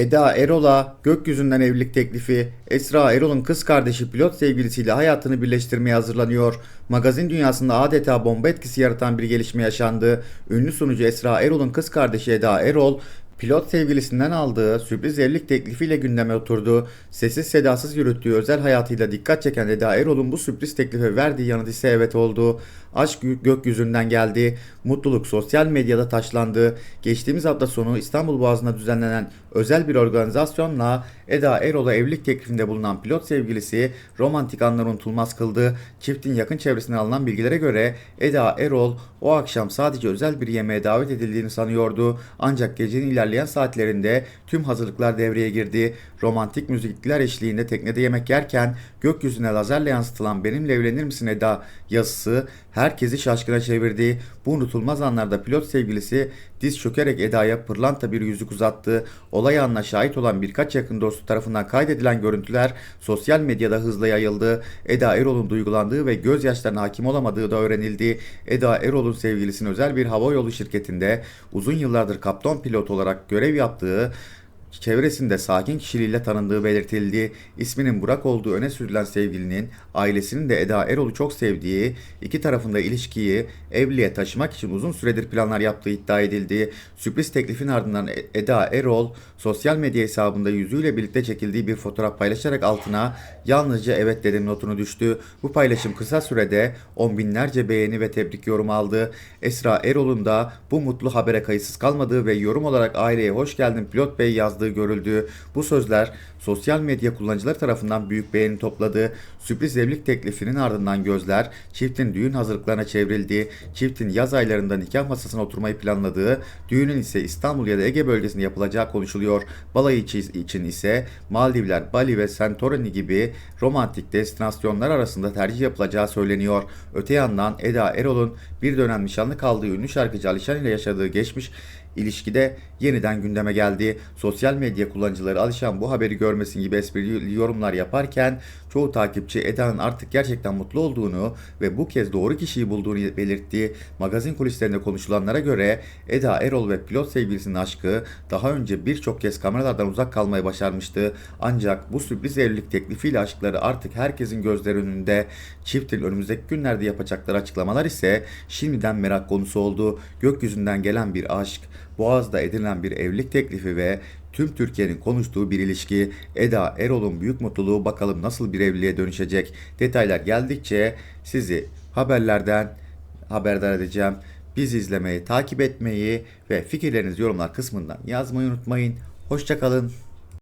Eda Erol'a gökyüzünden evlilik teklifi, Esra Erol'un kız kardeşi pilot sevgilisiyle hayatını birleştirmeye hazırlanıyor. Magazin dünyasında adeta bomba etkisi yaratan bir gelişme yaşandı. Ünlü sunucu Esra Erol'un kız kardeşi Eda Erol, pilot sevgilisinden aldığı sürpriz evlilik teklifiyle gündeme oturdu. Sessiz sedasız yürüttüğü özel hayatıyla dikkat çeken Eda Erol'un bu sürpriz teklife verdiği yanıt ise evet oldu. Aşk gö- gökyüzünden geldi. Mutluluk sosyal medyada taşlandı. Geçtiğimiz hafta sonu İstanbul Boğazı'nda düzenlenen özel bir organizasyonla Eda Erol'a evlilik teklifinde bulunan pilot sevgilisi romantik anları unutulmaz kıldı. Çiftin yakın çevresinden alınan bilgilere göre Eda Erol o akşam sadece özel bir yemeğe davet edildiğini sanıyordu. Ancak gecenin ilerleyen saatlerinde tüm hazırlıklar devreye girdi. Romantik müzikler eşliğinde teknede yemek yerken gökyüzüne lazerle yansıtılan benimle evlenir misin Eda yazısı herkesi şaşkına çevirdi. Bu unutulmaz anlarda pilot sevgilisi diz çökerek Eda'ya pırlanta bir yüzük uzattı. Olay anına şahit olan birkaç yakın dostu tarafından kaydedilen görüntüler sosyal medyada hızla yayıldı. Eda Erol'un duygulandığı ve gözyaşlarına hakim olamadığı da öğrenildi. Eda Erol'un sevgilisinin özel bir havayolu şirketinde uzun yıllardır kaptan pilot olarak görev yaptığı çevresinde sakin kişiliğiyle tanındığı belirtildi. İsminin Burak olduğu öne sürülen sevgilinin ailesinin de Eda Erol'u çok sevdiği, iki tarafında ilişkiyi evliliğe taşımak için uzun süredir planlar yaptığı iddia edildi. Sürpriz teklifin ardından E- Eda Erol sosyal medya hesabında yüzüğüyle birlikte çekildiği bir fotoğraf paylaşarak altına yalnızca evet dedim notunu düştü. Bu paylaşım kısa sürede on binlerce beğeni ve tebrik yorum aldı. Esra Erol'un da bu mutlu habere kayıtsız kalmadığı ve yorum olarak aileye hoş geldin pilot bey yazdığı görüldü. Bu sözler sosyal medya kullanıcıları tarafından büyük beğeni topladı. Sürpriz evlilik teklifinin ardından gözler çiftin düğün hazırlıklarına çevrildi. Çiftin yaz aylarında nikah masasına oturmayı planladığı, düğünün ise İstanbul ya da Ege bölgesinde yapılacağı konuşuluyor. Balayı içi- için ise Maldivler, Bali ve Santorini gibi romantik destinasyonlar arasında tercih yapılacağı söyleniyor. Öte yandan Eda Erol'un bir dönem nişanlı kaldığı ünlü şarkıcı Alişan ile yaşadığı geçmiş ilişkide yeniden gündeme geldi. Sosyal medya kullanıcıları Alişan bu haberi görmesin gibi esprili yorumlar yaparken çoğu takipçi Eda'nın artık gerçekten mutlu olduğunu ve bu kez doğru kişiyi bulduğunu belirtti. Magazin kulislerinde konuşulanlara göre Eda Erol ve pilot sevgilisinin aşkı daha önce birçok kez kameralardan uzak kalmayı başarmıştı. Ancak bu sürpriz evlilik teklifiyle aşkları artık herkesin gözleri önünde. Çiftin önümüzdeki günlerde yapacakları açıklamalar ise şimdiden merak konusu oldu. Gökyüzünden gelen bir aşk, Boğaz'da edilen bir evlilik teklifi ve tüm Türkiye'nin konuştuğu bir ilişki. Eda Erol'un büyük mutluluğu bakalım nasıl bir evliliğe dönüşecek. Detaylar geldikçe sizi haberlerden haberdar edeceğim. Bizi izlemeyi, takip etmeyi ve fikirlerinizi yorumlar kısmından yazmayı unutmayın. Hoşçakalın.